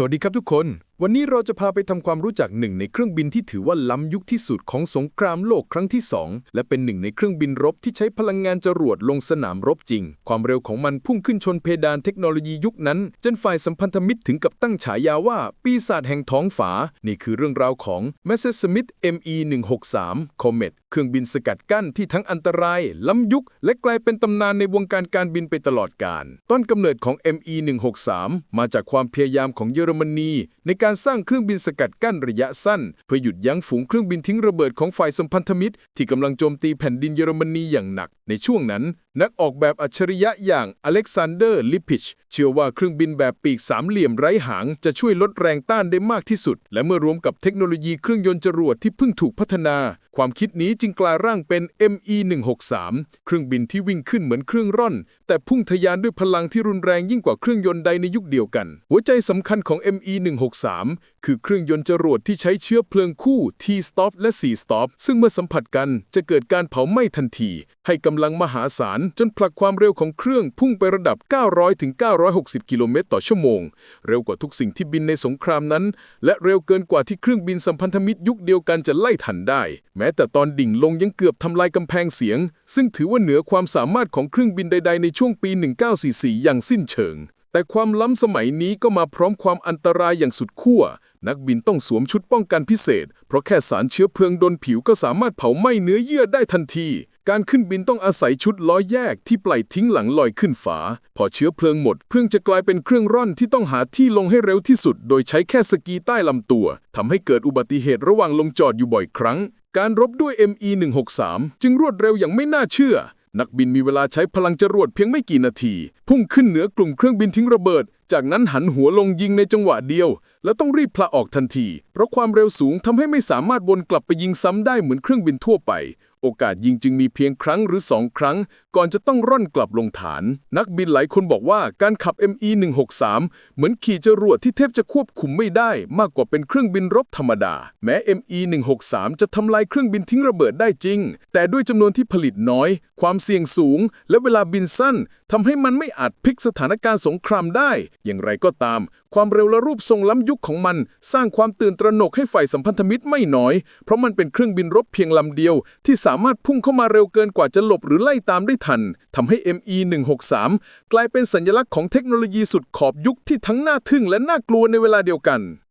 สวัสดีครับทุกคน วันนี้เราจะพาไปทำความรู้จักหนึ่งในเครื่องบินที่ถือว่าล้ำยุคที่สุดของสงครามโลกครั้งที่ 2 และเป็นหนึ่งในเครื่องบินรบที่ใช้พลังงานจรวดลงสนามรบจริง ความเร็วของมันพุ่งขึ้นชนเพดานเทคโนโลยียุคนั้น จนฝ่ายสัมพันธมิตรถึงกับตั้งฉายาว่า ปีศาจแห่งท้องฝา นี่คือเรื่องราวของ Messerschmitt Me 163 Comet เครื่องบินสกัดกั้นที่ทั้งอันตราย ล้ำยุค และกลายเป็นตำนานในวงการการบินไปตลอดกาลต้นกำเนิดของ ME 163มาจากความพยายามของเยอรมนีในการการสร้างเครื่องบินสกัดกั้นระยะสั้น เพื่อหยุดยั้งฝูงเครื่องบินทิ้งระเบิดของฝ่ายสัมพันธมิตร ที่กำลังโจมตีแผ่นดินเยอรมนีอย่างหนัก ในช่วงนั้น นักออกแบบอัจฉริยะอย่างอเล็กซานเดอร์ลิพิชเชื่อว่าเครื่องบินแบบปีกสามเหลี่ยมไร้หาง จะช่วยลดแรงต้านได้มากที่สุด และเมื่อรวมกับเทคโนโลยีเครื่องยนต์จรวดที่เพิ่งถูกพัฒนา ความคิดนี้จึงกลายร่างเป็น ME 163 เครื่องบินที่วิ่งขึ้นเหมือนเครื่องร่อน แต่พุ่งทะยานด้วยพลังที่รุนแรงยิ่งกว่าเครื่องยนต์ใดในยุคเดียวกัน หัวใจสำคัญของ ME 163คือเครื่องยนต์จรวดที่ใช้เชื้อเพลิงคู่ T-stop และ C-stop ซึ่งเมื่อสัมผัสกันจะเกิดการเผาไหม้ทันที ให้กำลังมหาศาลจนผลักความเร็วของเครื่องพุ่งไประดับ 900ถึง960 กิโลเมตรต่อชั่วโมง เร็วกว่าทุกสิ่งที่บินในสงครามนั้น และเร็วเกินกว่าที่เครื่องบินสัมพันธมิตรยุคเดียวกันจะไล่ทันได้ แม้แต่ตอนดิ่งลงยังเกือบทำลายกำแพงเสียง ซึ่งถือว่าเหนือความสามารถของเครื่องบินใด ๆ ในช่วงปี 1944 อย่างสิ้นเชิง แต่ความล้ำสมัยนี้ก็มาพร้อมความอันตรายอย่างสุดขั้ว นักบินต้องสวมชุดป้องกันพิเศษ เพราะแค่สารเชื้อเพลิงโดนผิวก็สามารถเผาไหม้เนื้อเยื่อได้ทันที การขึ้นบินต้องอาศัยชุดล้อแยกที่ปล่อยทิ้งหลังลอยขึ้นฝา พอเชื้อเพลิงหมด เครื่องจะกลายเป็นเครื่องร่อนที่ต้องหาที่ลงให้เร็วที่สุด โดยใช้แค่สกีใต้ลำตัวทำให้เกิดอุบัติเหตุระหว่างลงจอดอยู่บ่อยครั้ง การรบด้วย ME 163 จึงรวดเร็วอย่างไม่น่าเชื่อ นักบินมีเวลาใช้พลังจรวดเพียงไม่กี่นาที พุ่งขึ้นเหนือกลุ่มเครื่องบินทิ้งระเบิด จากนั้นหันหัวลงยิงในจังหวะเดียว และต้องรีบพละออกทันที เพราะความเร็วสูงทำให้ไม่สามารถวนกลับไปยิงซ้ำได้เหมือนเครื่องบินทั่วไป โอกาสยิงจึงมีเพียงครั้งหรือสองครั้ง ก่อนจะต้องร่อนกลับลงฐาน นักบินหลายคนบอกว่าการขับ ME 163เหมือนขี่จรวดที่เทบจะควบคุมไม่ได้ มากกว่าเป็นเครื่องบินรบธรรมดา แม้ ME 163จะทำลายเครื่องบินทิ้งระเบิดได้จริง แต่ด้วยจำนวนที่ผลิตน้อย ความเสี่ยงสูง และเวลาบินสั้นทำให้มันไม่อาจพลิกสถานการณ์สงครามได้ อย่างไรก็ตาม ความเร็วและรูปทรงล้ำยุคของมัน สร้างความตื่นตระหนกให้ฝ่ายสัมพันธมิตรไม่น้อย เพราะมันเป็นเครื่องบินรบเพียงลำเดียวที่สามารถพุ่งเข้ามาเร็วเกินกว่าจะหลบหรือไล่ตามได้ทันทำให้ ME 163 กลายเป็นสัญลักษณ์ของเทคโนโลยีสุดขอบยุคที่ทั้งน่าทึ่งและน่ากลัวในเวลาเดียวกัน